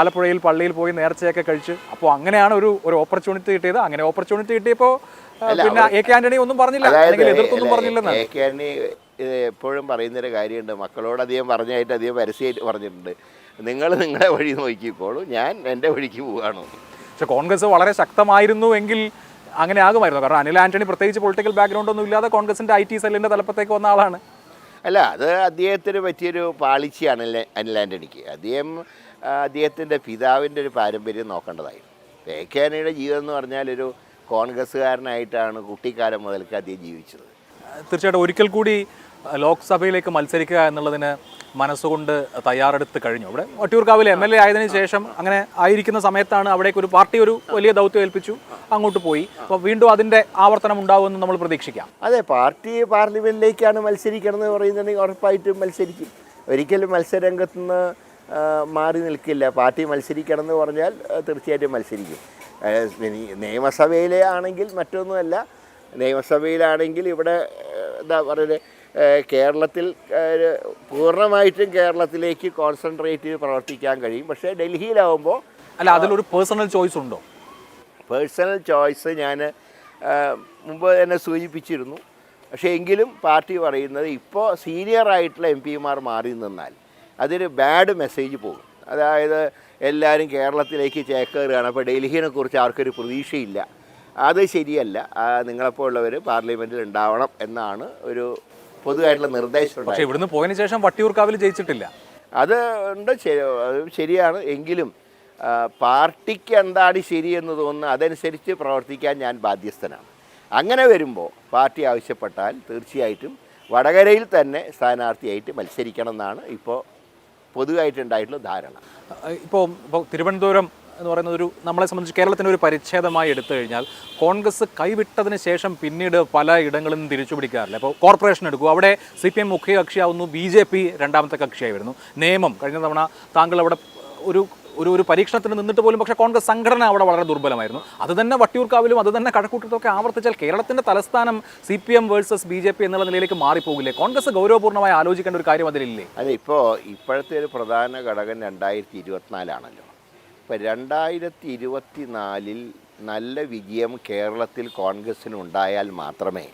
ആലപ്പുഴയിൽ പള്ളിയിൽ പോയി നേർച്ചയൊക്കെ കഴിച്ച്. അപ്പോൾ അങ്ങനെയാണ് ഒരു ഒരു ഓപ്പർച്യൂണിറ്റി കിട്ടിയത്. അങ്ങനെ ഓപ്പർച്യൂണിറ്റി കിട്ടിയപ്പോൾ പിന്നെ എ കെ ആന്റണി ഒന്നും പറഞ്ഞില്ല. അല്ലെങ്കിൽ എതിർത്തൊന്നും പറഞ്ഞില്ലെന്ന് എ കെ ആന്റണി ഇത് എപ്പോഴും പറയുന്നൊരു കാര്യമുണ്ട്. മക്കളോട് അധികം പറഞ്ഞായിട്ട് അധികം പരസ്യമായിട്ട് പറഞ്ഞിട്ടുണ്ട്. നിങ്ങൾ നിങ്ങളെ വഴി നോക്കിക്കോളൂ. ഞാൻ എന്റെ വഴിക്ക് പോവുകയാണോ പക്ഷെ കോൺഗ്രസ് വളരെ ശക്തമായിരുന്നു എങ്കിൽ അങ്ങനെ ആകുമായിരുന്നു കാരണം അനിൽ ആന്റണി പ്രത്യേകിച്ച് പൊളിറ്റിക്കൽ ബാക്ക്ഗ്രൗണ്ട് ഒന്നും ഇല്ലാതെ കോൺഗ്രസിന്റെ ഐ ടി സെല്ലിന്റെ തലപ്പത്തേക്ക് വന്ന ആളാണ്. അല്ല അത് അദ്ദേഹത്തിന് പറ്റിയൊരു പാളിച്ചയാണ് അനിൽ- ആന്റണിക്ക്. അദ്ദേഹം അദ്ദേഹത്തിന്റെ പിതാവിന്റെ ഒരു പാരമ്പര്യം നോക്കേണ്ടതായിരുന്നു എ കെ. ആന്റണിയുടെ ജീവിതം എന്ന് പറഞ്ഞാൽ ഒരു കോൺഗ്രസ്സുകാരനായിട്ടാണ് കുട്ടിക്കാലം മുതൽക്ക് അദ്ദേഹം ജീവിച്ചത്. തീർച്ചയായിട്ടും ഒരിക്കൽ കൂടി ലോക്സഭയിലേക്ക് മത്സരിക്കുക എന്നുള്ളതിന് മനസ്സുകൊണ്ട് തയ്യാറെടുത്ത് കഴിഞ്ഞു. അവിടെ വട്ടിയൂർക്കാവിലെ എം എൽ എ ആയതിനു ശേഷം അങ്ങനെ ആയിരിക്കുന്ന സമയത്താണ് അവിടേക്ക് ഒരു പാർട്ടി ഒരു വലിയ ദൗത്യം ഏൽപ്പിച്ചു അങ്ങോട്ട് പോയി. അപ്പോൾ വീണ്ടും അതിന്റെ ആവർത്തനം ഉണ്ടാവുമെന്ന് നമ്മൾ പ്രതീക്ഷിക്കാം. അതെ പാർട്ടി പാർലമെന്റിലേക്കാണ് മത്സരിക്കണം എന്ന് പറയുന്നുണ്ടെങ്കിൽ ഉറപ്പായിട്ടും മത്സരിക്കും. ഒരിക്കലും മത്സരരംഗത്ത് നിന്ന് മാറി നിൽക്കില്ല. പാർട്ടി മത്സരിക്കണം എന്ന് പറഞ്ഞാൽ തീർച്ചയായിട്ടും മത്സരിക്കും. നിയമസഭയിലെ ആണെങ്കിൽ മറ്റൊന്നുമല്ല. നിയമസഭയിലാണെങ്കിൽ ഇവിടെ എന്താ പറയുക കേരളത്തിൽ പൂർണമായിട്ടും കേരളത്തിലേക്ക് കോൺസെൻട്രേറ്റ് ചെയ്ത് പ്രവർത്തിക്കാൻ കഴിയും. പക്ഷേ ഡൽഹിയിലാവുമ്പോൾ അല്ല അതിലൊരു പേഴ്സണൽ ചോയ്സ് ഉണ്ടോ? പേഴ്സണൽ ചോയ്സ് ഞാൻ മുമ്പ് തന്നെ സൂചിപ്പിച്ചിരുന്നു. പക്ഷേ എങ്കിലും പാർട്ടി പറയുന്നത് ഇപ്പോൾ സീനിയർ ആയിട്ടുള്ള എം പിമാർ മാറി നിന്നാൽ അതൊരു ബാഡ് മെസ്സേജ് പോകും. അതായത് എല്ലാവരും കേരളത്തിലേക്ക് ചേക്കേറുകയാണ്. അപ്പോൾ ഡൽഹിനെ കുറിച്ച് ആർക്കൊരു പ്രതീക്ഷയില്ല. അത് ശരിയല്ല. നിങ്ങളെപ്പോൾ നിങ്ങളെപ്പോലുള്ളവർ പാർലമെന്റിൽ ഉണ്ടാവണം എന്നാണ് ഒരു പൊതുവായിട്ടുള്ള നിർദ്ദേശം പക്ഷേ. ഇവിടുന്ന് പോയതിനു ശേഷം വട്ടിയൂർക്കാവിൽ ജയിച്ചിട്ടില്ല. അത് ഉണ്ട് ശരിയാണ്. എങ്കിലും പാർട്ടിക്ക് എന്താണ് ശരിയെന്ന് തോന്നുന്നു അതനുസരിച്ച് പ്രവർത്തിക്കാൻ ഞാൻ ബാധ്യസ്ഥനാണ്. അങ്ങനെ വരുമ്പോൾ പാർട്ടി ആവശ്യപ്പെട്ടാൽ തീർച്ചയായിട്ടും വടകരയിൽ തന്നെ സ്ഥാനാർത്ഥിയായിട്ട് മത്സരിക്കണം എന്നാണ് ഇപ്പോൾ പൊതുവായിട്ടുണ്ടായിട്ടുള്ള ധാരണ. ഇപ്പോൾ ഇപ്പോൾ തിരുവനന്തപുരം എന്ന് പറയുന്നത് ഒരു നമ്മളെ സംബന്ധിച്ച് കേരളത്തിന് ഒരു പരിച്ഛേദമായി എടുത്തു കഴിഞ്ഞാൽ കോൺഗ്രസ് കൈവിട്ടതിന് ശേഷം പിന്നീട് പല ഇടങ്ങളിൽ നിന്നും തിരിച്ചു പിടിക്കാറില്ല. അപ്പോൾ കോർപ്പറേഷൻ എടുക്കും അവിടെ സി പി എം മുഖ്യ കക്ഷിയാവുന്നു ബി ജെ പി രണ്ടാമത്തെ കക്ഷിയായി വരുന്നു. നിയമം കഴിഞ്ഞ തവണ താങ്കൾ അവിടെ ഒരു ഒരു ഒരു പരീക്ഷണത്തിന് നിന്നിട്ട് പോലും പക്ഷേ കോൺഗ്രസ് സംഘടന അവിടെ വളരെ ദുർബലമായിരുന്നു. അത് തന്നെ വട്ടിയൂർക്കാവിലും അത് തന്നെ കഴക്കൂട്ടത്തൊക്കെ ആവർത്തിച്ചാൽ കേരളത്തിന്റെ തലസ്ഥാനം C P M versus B J P എന്നുള്ള നിലയിലേക്ക് മാറിപ്പോകില്ലേ? കോൺഗ്രസ് ഗൗരവപൂർണമായി ആലോചിക്കേണ്ട ഒരു കാര്യം അതിലില്ലേ? അല്ല ഇപ്പോൾ ഇപ്പോഴത്തെ ഒരു പ്രധാന ഘടകം രണ്ടായിരത്തി ഇരുപത്തിനാലാണല്ലോ. ഇപ്പോൾ രണ്ടായിരത്തി ഇരുപത്തി നാലിൽ നല്ല വിജയം കേരളത്തിൽ കോൺഗ്രസ്സിന് ഉണ്ടായാൽ മാത്രമേ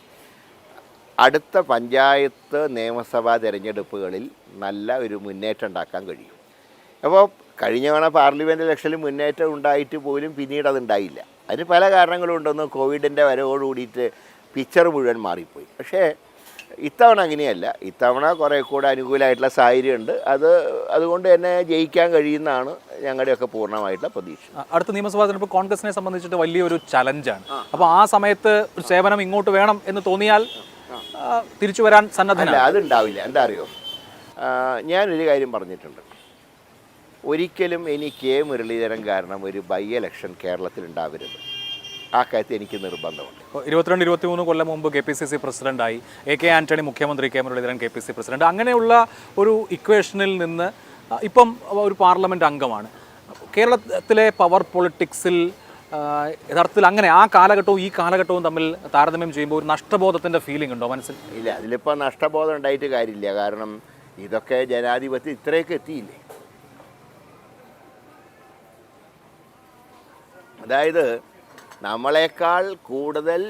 അടുത്ത പഞ്ചായത്ത് നിയമസഭാ തിരഞ്ഞെടുപ്പുകളിൽ നല്ല ഒരു മുന്നേറ്റം ഉണ്ടാക്കാൻ കഴിയും. അപ്പോൾ കഴിഞ്ഞ തവണ പാർലമെന്റ് ഇലക്ഷനിൽ മുന്നേറ്റം ഉണ്ടായിട്ട് പോലും പിന്നീട് അതുണ്ടായില്ല അതിന് പല കാരണങ്ങളും ഉണ്ടെന്ന് കോവിഡിന്റെ വരവോടുകൂടിയിട്ട് പിക്ചർ മുഴുവൻ മാറിപ്പോയി. പക്ഷേ ഇത്തവണ അങ്ങനെയല്ല. ഇത്തവണ കുറേ കൂടെ അനുകൂലമായിട്ടുള്ള സാഹചര്യമുണ്ട്. അത് അതുകൊണ്ട് തന്നെ ജയിക്കാൻ കഴിയുന്നതാണ് ഞങ്ങളുടെയൊക്കെ പൂർണമായിട്ടുള്ള പ്രതീക്ഷ. അടുത്ത നിയമസഭാ തെരഞ്ഞെടുപ്പ് കോൺഗ്രസിനെ സംബന്ധിച്ചിട്ട് വലിയൊരു ചലഞ്ചാണ്. അപ്പോൾ ആ. സമയത്ത് ഒരു സേവനം ഇങ്ങോട്ട് വേണം എന്ന് തോന്നിയാൽ തിരിച്ചു വരാൻ സന്നദ്ധനാണ്. അതുണ്ടാവില്ല. എന്താ അറിയോ? ഞാനൊരു കാര്യം പറഞ്ഞിട്ടുണ്ട്. ഒരിക്കലും ഇനി കെ മുരളീധരൻ കാരണം ഒരു ബൈ എലക്ഷൻ കേരളത്തിൽ ഉണ്ടാവരുത് ആ കാര്യത്തിൽ എനിക്ക് നിർബന്ധമുണ്ട്. ഇരുപത്തിരണ്ട് ഇരുപത്തിമൂന്ന് കൊല്ലം മുമ്പ് കെ പി സി സി പ്രസിഡന്റായി എ കെ ആന്റണി മുഖ്യമന്ത്രി K Muraleedharan K P C president. അങ്ങനെയുള്ള ഒരു ഇക്വേഷനിൽ നിന്ന് ഇപ്പം ഒരു പാർലമെന്റ് അംഗമാണ്. കേരളത്തിലെ പവർ പൊളിറ്റിക്സിൽ യഥാർത്ഥത്തിൽ അങ്ങനെ ആ കാലഘട്ടവും ഈ കാലഘട്ടവും തമ്മിൽ താരതമ്യം ചെയ്യുമ്പോൾ ഒരു നഷ്ടബോധത്തിന്റെ ഫീലിംഗ് ഉണ്ടോ മനസ്സിൽ? ഇല്ല അതിലിപ്പോൾ നഷ്ടബോധം ഉണ്ടായിട്ട് കാര്യമില്ല. കാരണം ഇതൊക്കെ ജനാധിപത്യം ഇത്രയൊക്കെ എത്തിയില്ലേ? അതായത് നമ്മളെക്കാൾ കൂടുതൽ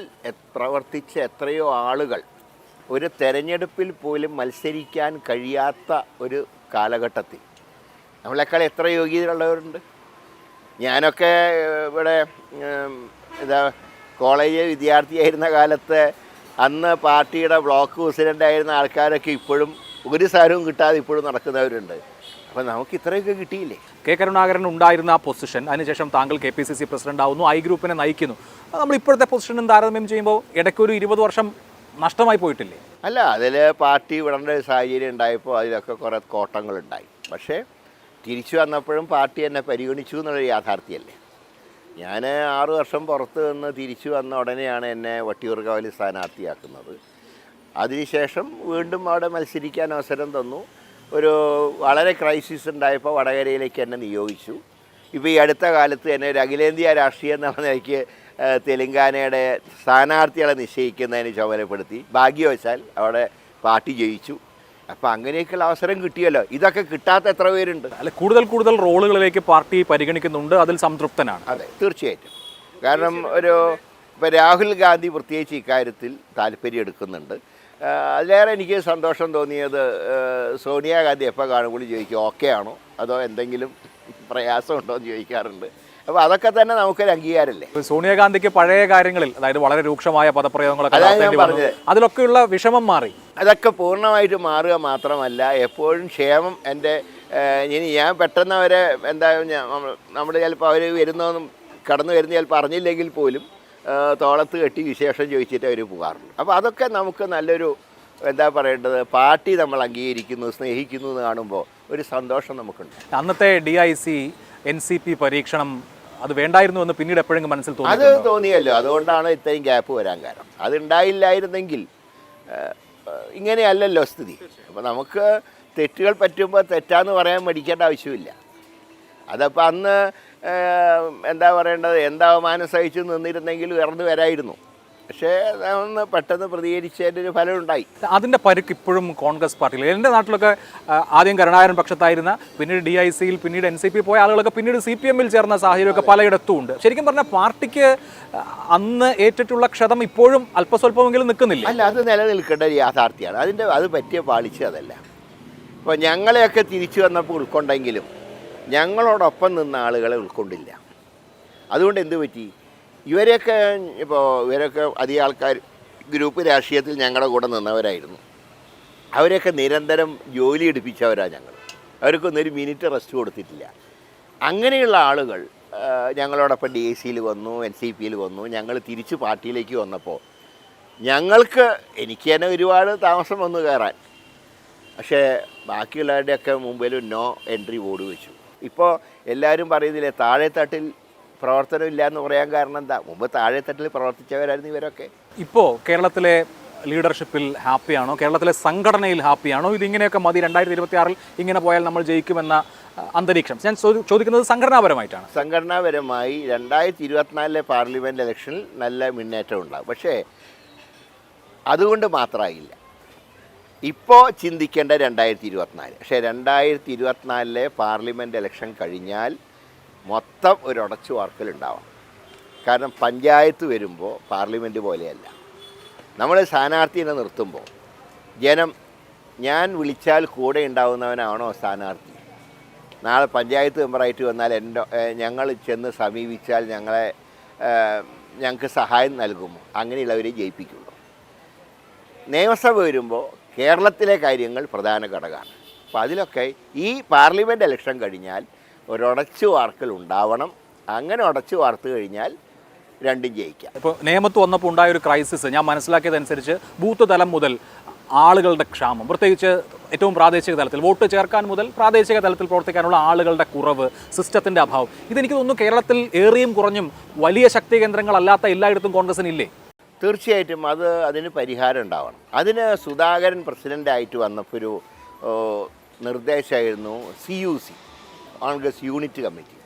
പ്രവർത്തിച്ച എത്രയോ ആളുകൾ ഒരു തെരഞ്ഞെടുപ്പിൽ പോലും മത്സരിക്കാൻ കഴിയാത്ത ഒരു കാലഘട്ടത്തിൽ. നമ്മളെക്കാൾ എത്ര യോഗ്യതയുള്ളവരുണ്ട്? ഞാനൊക്കെ ഇവിടെ ഇതാ കോളേജ് വിദ്യാർത്ഥിയായിരുന്ന കാലത്ത് അന്ന് പാർട്ടിയുടെ ബ്ലോക്ക് പ്രസിഡന്റ് ആയിരുന്ന ആൾക്കാരൊക്കെ ഇപ്പോഴും ഒരു സാരവും കിട്ടാതെ ഇപ്പോഴും നടക്കുന്നവരുണ്ട്. അപ്പം നമുക്ക് ഇത്രയൊക്കെ കിട്ടിയില്ലേ? കെ കരുണാകരൻ ഉണ്ടായിരുന്ന ആ പൊസിഷൻ അതിനുശേഷം താങ്കൾ K P C C president ആവുന്നു ഐ ഗ്രൂപ്പിനെ നയിക്കുന്നു. നമ്മൾ ഇപ്പോഴത്തെ പൊസിഷനും താരതമ്യം ചെയ്യുമ്പോൾ ഇടയ്ക്കൊരു ഇരുപത് വർഷം നഷ്ടമായി പോയിട്ടില്ലേ? അല്ല അതിൽ പാർട്ടി വിടേണ്ട സാഹചര്യം ഉണ്ടായപ്പോൾ അതിലൊക്കെ കുറേ കോട്ടങ്ങളുണ്ടായി പക്ഷേ തിരിച്ചു വന്നപ്പോഴും പാർട്ടി എന്നെ പരിഗണിച്ചു എന്നുള്ളൊരു യാഥാർത്ഥ്യമല്ലേ? ഞാൻ ആറു വർഷം പുറത്ത് നിന്ന് തിരിച്ചു വന്ന ഉടനെയാണ് എന്നെ വട്ടിയൂർക്കാവിൽ സ്ഥാനാർത്ഥിയാക്കുന്നത്. അതിനുശേഷം വീണ്ടും അവിടെ മത്സരിക്കാൻ അവസരം തന്നു. ഒരു വളരെ ക്രൈസിസ് ഉണ്ടായപ്പോൾ വടകരയിലേക്ക് എന്നെ നിയോഗിച്ചു. ഇപ്പോൾ ഈ അടുത്ത കാലത്ത് എന്നെ ഒരു അഖിലേന്ത്യാ രാഷ്ട്രീയം എന്ന നിലയ്ക്ക് തെലങ്കാനയുടെ സ്ഥാനാർത്ഥികളെ നിശ്ചയിക്കുന്നതിന് ചുമതലപ്പെടുത്തി. ഭാഗ്യവശാൽ അവിടെ പാർട്ടി ജയിച്ചു. അപ്പോൾ അങ്ങനെയൊക്കെയുള്ള അവസരം കിട്ടിയല്ലോ. ഇതൊക്കെ കിട്ടാത്ത എത്ര പേരുണ്ട്? അല്ല കൂടുതൽ കൂടുതൽ റോളുകളിലേക്ക് പാർട്ടി പരിഗണിക്കുന്നുണ്ട്. അതിൽ സംതൃപ്തനാണ്. അതെ തീർച്ചയായിട്ടും. കാരണം ഒരു ഇപ്പോൾ രാഹുൽ ഗാന്ധി പ്രത്യേകിച്ച് ഇക്കാര്യത്തിൽ താല്പര്യം എടുക്കുന്നുണ്ട്. അതിലേറെ എനിക്ക് സന്തോഷം തോന്നിയത് സോണിയാഗാന്ധി എപ്പോൾ കാണുമ്പോൾ ചോദിക്കും ഓക്കെ ആണോ? അതോ എന്തെങ്കിലും പ്രയാസമുണ്ടോ? എന്ന് ചോദിക്കാറുണ്ട്. അപ്പോൾ അതൊക്കെ തന്നെ നമുക്കൊരു അംഗീകാരമല്ലേ സോണിയാഗാന്ധിക്ക് പഴയ കാര്യങ്ങളിൽ അതായത് വളരെ രൂക്ഷമായ പദപ്രയോഗങ്ങളൊക്കെ. അതിലൊക്കെയുള്ള വിഷമം മാറി. അതൊക്കെ പൂർണമായിട്ട് മാറുക മാത്രമല്ല എപ്പോഴും ക്ഷേമം എന്റെ ഇനി ഞാൻ പെട്ടെന്ന് അവരെ എന്താ നമ്മൾ ചിലപ്പോൾ അവർ വരുന്നതെന്നും കടന്നു വരുന്ന ചിലപ്പോൾ അറിഞ്ഞില്ലെങ്കിൽ പോലും തോളത്ത് കെട്ടി വിശേഷം ചോദിച്ചിട്ട് അവർ പോകാറുണ്ട് അപ്പോൾ അതൊക്കെ നമുക്ക് നല്ലൊരു എന്താ പറയേണ്ടത് പാർട്ടി നമ്മൾ അംഗീകരിക്കുന്നു സ്നേഹിക്കുന്നു എന്ന് കാണുമ്പോൾ ഒരു സന്തോഷം നമുക്കുണ്ട്. അന്നത്തെ D I C N C P പരീക്ഷണം അത് വേണ്ടായിരുന്നു എന്ന് പിന്നീട് എപ്പോഴെങ്കിലും മനസ്സിൽ തോന്നി അത് തോന്നിയല്ലോ. അതുകൊണ്ടാണ് ഇത്രയും ഗ്യാപ്പ് വരാൻ കാരണം. അതുണ്ടായില്ലായിരുന്നെങ്കിൽ ഇങ്ങനെയല്ലല്ലോ സ്ഥിതി. അപ്പോൾ നമുക്ക് തെറ്റുകൾ പറ്റുമ്പോൾ തെറ്റാന്ന് പറയാൻ മടിക്കേണ്ട ആവശ്യമില്ല. അതപ്പോൾ അന്ന് എന്താ പറയേണ്ടത്? എന്താ അവമാനം സഹിച്ച് നിന്നിരുന്നെങ്കിൽ ഉയർന്നു വരായിരുന്നു. പക്ഷേ അതൊന്ന് പെട്ടെന്ന് പ്രതികരിച്ചതിന്റെ ഒരു ഫലമുണ്ടായി അതിന്റെ പരുക്ക് ഇപ്പോഴും കോൺഗ്രസ് പാർട്ടിയിൽ എന്റെ നാട്ടിലൊക്കെ ആദ്യം കരുണാകരൻ പക്ഷത്തായിരുന്ന പിന്നീട് ഡി ഐ സിയിൽ പിന്നീട് എൻ സി പി പോയ ആളുകളൊക്കെ പിന്നീട് സി പി എമ്മിൽ ചേർന്ന സാഹചര്യമൊക്കെ പലയിടത്തും ഉണ്ട് ശരിക്കും പറഞ്ഞാൽ പാർട്ടിക്ക് അന്ന് ഏറ്റിട്ടുള്ള ക്ഷതം ഇപ്പോഴും അല്പസ്വല്പമെങ്കിലും നിൽക്കുന്നില്ല? അല്ല അത് നിലനിൽക്കേണ്ട ഒരു യാഥാർത്ഥ്യമാണ്. അതിന്റെ അത് പറ്റിയ പാളിച്ചതല്ല. ഇപ്പോൾ ഞങ്ങളെയൊക്കെ തിരിച്ചു വന്നപ്പോൾ ഉൾക്കൊണ്ടെങ്കിലും ഞങ്ങളോടൊപ്പം നിന്ന ആളുകളെ ഉൾക്കൊണ്ടില്ല. അതുകൊണ്ട് എന്ത് പറ്റി? ഇവരെയൊക്കെ ഇപ്പോൾ ഇവരൊക്കെ അധികം ആൾക്കാർ ഗ്രൂപ്പ് രാഷ്ട്രീയത്തിൽ ഞങ്ങളുടെ കൂടെ നിന്നവരായിരുന്നു. അവരെയൊക്കെ നിരന്തരം ജോലി എടുപ്പിച്ചവരാണ് ഞങ്ങൾ അവർക്കൊന്നും ഒരു മിനിറ്റ് റെസ്റ്റ് കൊടുത്തിട്ടില്ല. അങ്ങനെയുള്ള ആളുകൾ ഞങ്ങളോടൊപ്പം ഡി സിയിൽ വന്നു എൻ സി പിയിൽ വന്നു. ഞങ്ങൾ തിരിച്ച് പാർട്ടിയിലേക്ക് വന്നപ്പോൾ ഞങ്ങൾക്ക് എനിക്ക് തന്നെ ഒരുപാട് താമസം വന്നു കയറാൻ. പക്ഷേ ബാക്കിയുള്ളവരുടെയൊക്കെ മുമ്പിൽ നോ എൻട്രി ബോർഡ് വെച്ചു. ഇപ്പോൾ എല്ലാവരും പറയുന്നില്ലേ താഴെത്തട്ടിൽ പ്രവർത്തനമില്ല എന്ന് പറയാൻ കാരണം എന്താ? മുമ്പ് താഴെത്തട്ടിൽ പ്രവർത്തിച്ചവരായിരുന്നു ഇവരൊക്കെ. ഇപ്പോൾ കേരളത്തിലെ ലീഡർഷിപ്പിൽ ഹാപ്പിയാണോ? കേരളത്തിലെ സംഘടനയിൽ ഹാപ്പിയാണോ? ഇതിങ്ങനെയൊക്കെ മതി രണ്ടായിരത്തി ഇരുപത്തി ആറിൽ ഇങ്ങനെ പോയാൽ നമ്മൾ ജയിക്കുമെന്ന അന്തരീക്ഷം. ഞാൻ ചോദിക്കുന്നത് സംഘടനാപരമായിട്ടാണ്. സംഘടനാപരമായി രണ്ടായിരത്തി ഇരുപത്തിനാലിലെ പാർലമെന്റ് ഇലക്ഷനിൽ നല്ല മുന്നേറ്റം ഉണ്ടാകും പക്ഷേ അതുകൊണ്ട് മാത്രമായില്ല ഇപ്പോൾ ചിന്തിക്കേണ്ട രണ്ടായിരത്തി ഇരുപത്തിനാല് പക്ഷേ രണ്ടായിരത്തി ഇരുപത്തിനാലിലെ പാർലമെന്റ് ഇലക്ഷൻ കഴിഞ്ഞാൽ മൊത്തം ഒരു ഉടച്ചു വാർക്കലുണ്ടാവാം. കാരണം പഞ്ചായത്ത് വരുമ്പോൾ പാർലമെന്റ് പോലെയല്ല. നമ്മൾ സ്ഥാനാർത്ഥിനെ നിർത്തുമ്പോൾ ജനം ഞാൻ വിളിച്ചാൽ കൂടെ ഉണ്ടാവുന്നവനാണോ സ്ഥാനാർത്ഥി? നാളെ പഞ്ചായത്ത് മെമ്പറായിട്ട് വന്നാൽ എന്റെ ഞങ്ങൾ ചെന്ന് സമീപിച്ചാൽ ഞങ്ങളെ ഞങ്ങൾക്ക് സഹായം നൽകുമോ? അങ്ങനെയുള്ളവരെ ജയിപ്പിക്കുള്ളൂ. നിയമസഭ വരുമ്പോൾ കേരളത്തിലെ കാര്യങ്ങൾ പ്രധാന ഘടകമാണ്. അപ്പോൾ അതിലൊക്കെ ഈ പാർലമെന്റ് ഇലക്ഷൻ കഴിഞ്ഞാൽ ഒരടച്ചു വാർക്കൽ ഉണ്ടാവണം. അങ്ങനെ ഉടച്ചു വാർത്ത് കഴിഞ്ഞാൽ രണ്ടും ജയിക്കാം. ഇപ്പോൾ നിയമത്ത് വന്നപ്പോൾ ഉണ്ടായ ഒരു ക്രൈസിസ് ഞാൻ മനസ്സിലാക്കിയതനുസരിച്ച് ബൂത്ത് തലം മുതൽ ആളുകളുടെ ക്ഷാമം പ്രത്യേകിച്ച് ഏറ്റവും പ്രാദേശിക തലത്തിൽ വോട്ട് ചേർക്കാൻ മുതൽ പ്രാദേശിക തലത്തിൽ പ്രവർത്തിക്കാനുള്ള ആളുകളുടെ കുറവ് സിസ്റ്റത്തിന്റെ അഭാവം. ഇതെനിക്ക് തോന്നുന്നു കേരളത്തിൽ ഏറിയും കുറഞ്ഞും വലിയ ശക്തി കേന്ദ്രങ്ങളല്ലാത്ത എല്ലായിടത്തും കോൺഗ്രസിന് ഇല്ലേ തീർച്ചയായിട്ടും അത് അതിന് പരിഹാരം ഉണ്ടാവണം. അതിന് സുധാകരൻ പ്രസിഡന്റായിട്ട് വന്നപ്പോൾ ഒരു നിർദ്ദേശമായിരുന്നു C U C Congress unit committee.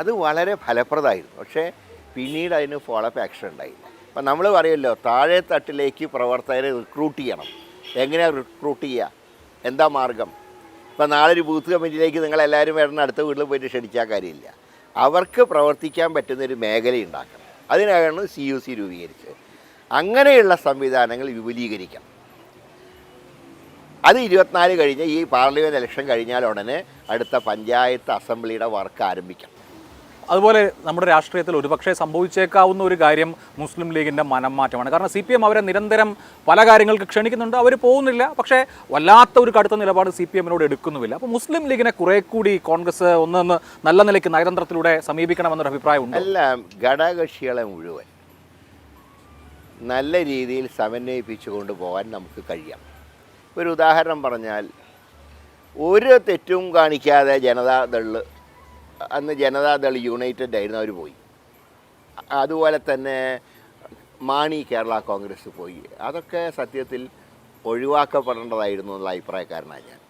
അത് വളരെ ഫലപ്രദമായിരുന്നു. പക്ഷേ പിന്നീട് അതിന് ഫോളോ അപ്പ് ആക്ഷൻ ഉണ്ടായില്ല. അപ്പം നമ്മൾ പറയുമല്ലോ താഴെ തട്ടിലേക്ക് പ്രവർത്തകരെ റിക്രൂട്ട് ചെയ്യണം. എങ്ങനെയാണ് റിക്രൂട്ട് ചെയ്യുക? എന്താ മാർഗം? ഇപ്പം നാളെ ഒരു ബൂത്ത് കമ്മിറ്റിയിലേക്ക് നിങ്ങളെല്ലാവരും വരണം അടുത്ത വീട്ടിൽ പോയിട്ട് ക്ഷണിച്ചാൽ കാര്യമില്ല. അവർക്ക് പ്രവർത്തിക്കാൻ പറ്റുന്നൊരു മേഖല ഉണ്ടാക്കണം അതിനാണ് സി യു സി രൂപീകരിച്ചത്. അങ്ങനെയുള്ള സംവിധാനങ്ങൾ വിപുലീകരിക്കാം. അത് ഇരുപത്തിനാല് കഴിഞ്ഞ് ഈ പാർലമെന്റ് ഇലക്ഷൻ കഴിഞ്ഞാൽ ഉടനെ അടുത്ത പഞ്ചായത്ത് അസംബ്ലിയുടെ വർക്ക് ആരംഭിക്കാം. അതുപോലെ നമ്മുടെ രാഷ്ട്രീയത്തിൽ ഒരുപക്ഷെ സംഭവിച്ചേക്കാവുന്ന ഒരു കാര്യം മുസ്ലിം ലീഗിന്റെ മനംമാറ്റമാണ്. കാരണം സി പി എം അവരെ നിരന്തരം പല കാര്യങ്ങൾക്ക് ക്ഷണിക്കുന്നുണ്ട്. അവർ പോകുന്നില്ല. പക്ഷേ വല്ലാത്ത ഒരു കടുത്ത നിലപാട് സി പി എമ്മിനോട് എടുക്കുന്നുമില്ല. അപ്പോൾ മുസ്ലിം ലീഗിനെ കുറെ കൂടി കോൺഗ്രസ് ഒന്നൊന്ന് നല്ല നിലയ്ക്ക് നയതന്ത്രത്തിലൂടെ സമീപിക്കണമെന്നൊരു അഭിപ്രായമുണ്ട്. എല്ലാം ഘടകകക്ഷികളെ മുഴുവൻ നല്ല രീതിയിൽ സമന്വയിപ്പിച്ചു കൊണ്ടുപോകാൻ നമുക്ക് കഴിയാം. ഒരു ഉദാഹരണം പറഞ്ഞാൽ ഒരു തെറ്റും കാണിക്കാതെ ജനതാദൾ അന്ന് ജനതാദൾ യുണൈറ്റഡ് ആയിരുന്നു അവർ പോയി. അതുപോലെ തന്നെ മാണി കേരള കോൺഗ്രസ് പോയി. അതൊക്കെ സത്യത്തിൽ ഒഴിവാക്കപ്പെടേണ്ടതായിരുന്നു എന്നുള്ള അഭിപ്രായക്കാരനാണ് ഞാൻ.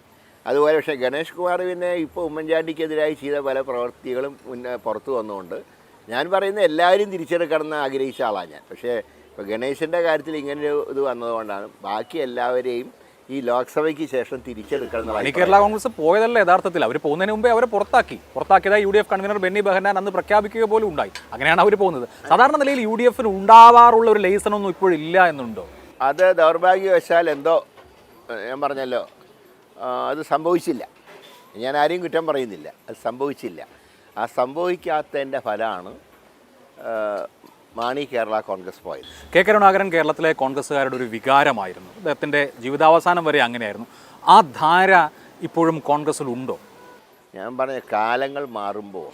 അതുപോലെ പക്ഷേ ഗണേഷ് കുമാർ പിന്നെ ഇപ്പോൾ ഉമ്മൻചാണ്ടിക്കെതിരായി ചെയ്ത പല പ്രവൃത്തികളും മുന്നേ പുറത്തു വന്നുകൊണ്ട് ഞാൻ പറയുന്ന എല്ലാവരും തിരിച്ചെടുക്കണമെന്ന് ആഗ്രഹിച്ച ആളാണ് ഞാൻ. പക്ഷേ ഇപ്പോൾ ഗണേശന്റെ കാര്യത്തിൽ ഇങ്ങനെ ഒരു ഇത് വന്നതുകൊണ്ടാണ്. ബാക്കി എല്ലാവരെയും ഈ ലോക്സഭയ്ക്ക് ശേഷം തിരിച്ചെടുക്കണം കേരള കോൺഗ്രസ് പോയതല്ല യഥാർത്ഥത്തിൽ. അവർ പോകുന്നതിന് മുമ്പേ അവരെ പുറത്താക്കി. പുറത്താക്കിയതായി U D F convener Benny Behanan അന്ന് പ്രഖ്യാപിക്കുക പോലും ഉണ്ടായി. അങ്ങനെയാണ് അവർ പോകുന്നത്. സാധാരണ നിലയിൽ യു ഡി എഫിന് ഉണ്ടാവാറുള്ള ഒരു ലേസണൊന്നും ഇപ്പോഴില്ല എന്നുണ്ടോ? അത് ദൗർഭാഗ്യവശാൽ എന്തോ ഞാൻ പറഞ്ഞല്ലോ. അത് സംഭവിച്ചില്ല. ഞാൻ ആരെയും കുറ്റം പറയുന്നില്ല. അത് സംഭവിച്ചില്ല. ആ സംഭവിക്കാത്തതിന്റെ ഫലമാണ് മാണി കേരള കോൺഗ്രസ് പോയത് കെ കരുണാകരൻ കേരളത്തിലെ കോൺഗ്രസ്സുകാരുടെ ഒരു വികാരമായിരുന്നു. അദ്ദേഹത്തിന്റെ ജീവിതാവസാനം വരെ അങ്ങനെയായിരുന്നു. ആ ധാര ഇപ്പോഴും കോൺഗ്രസ്സിൽ ഉണ്ടോ? ഞാൻ പറഞ്ഞ കാലങ്ങൾ മാറുമ്പോൾ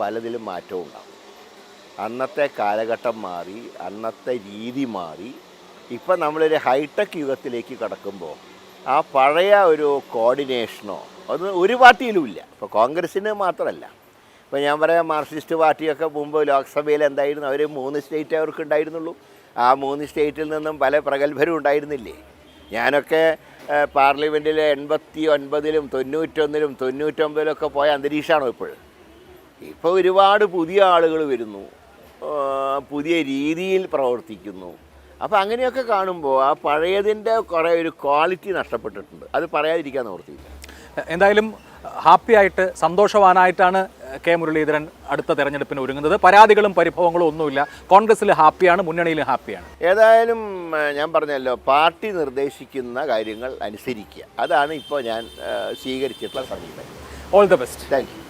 പലതിലും മാറ്റവും ഉണ്ടാകും അന്നത്തെ കാലഘട്ടം മാറി അന്നത്തെ രീതി മാറി ഇപ്പം നമ്മളൊരു ഹൈടെക് യുഗത്തിലേക്ക് കടക്കുമ്പോൾ ആ പഴയ ഒരു കോർഡിനേഷനോ അത് ഒരു പാർട്ടിയിലും ഇല്ല ഇപ്പോൾ കോൺഗ്രസ്സിന് മാത്രമല്ല ഇപ്പോൾ ഞാൻ പറയാം മാർക്സിസ്റ്റ് പാർട്ടിയൊക്കെ മുമ്പ് ലോക്സഭയിൽ എന്തായിരുന്നു? അവർ മൂന്ന് സ്റ്റേറ്റ് അവർക്ക് ഉണ്ടായിരുന്നുള്ളൂ. ആ മൂന്ന് സ്റ്റേറ്റിൽ നിന്നും പല പ്രഗത്ഭരും ഉണ്ടായിരുന്നില്ലേ? ഞാനൊക്കെ പാർലമെന്റിൽ എൺപത്തി ഒൻപതിലും തൊണ്ണൂറ്റൊന്നിലും തൊണ്ണൂറ്റൊമ്പതിലൊക്കെ പോയ അന്തരീക്ഷമാണോ ഇപ്പോൾ ഇപ്പോൾ ഒരുപാട് പുതിയ ആളുകൾ വരുന്നു. പുതിയ രീതിയിൽ പ്രവർത്തിക്കുന്നു. അപ്പോൾ അങ്ങനെയൊക്കെ കാണുമ്പോൾ ആ പഴയതിന്റെ കുറേ ഒരു ക്വാളിറ്റി നഷ്ടപ്പെട്ടിട്ടുണ്ട്. അത് പറയാതിരിക്കാൻ ഓർത്തിയില്ല എന്തായാലും ഹാപ്പി ആയിട്ട് സന്തോഷവാനായിട്ടാണ് കെ മുരളീധരൻ അടുത്ത തെരഞ്ഞെടുപ്പിന് ഒരുങ്ങുന്നത്. പരാതികളും പരിഭവങ്ങളും ഒന്നുമില്ല. കോൺഗ്രസിൽ ഹാപ്പിയാണ് മുന്നണിയിലും ഹാപ്പിയാണ്. ഏതായാലും ഞാൻ പറഞ്ഞല്ലോ പാർട്ടി നിർദ്ദേശിക്കുന്ന കാര്യങ്ങൾ അനുസരിക്കുക. അതാണ് ഇപ്പോൾ ഞാൻ സ്വീകരിച്ചിട്ടുള്ള സമീപനം. All the best thank you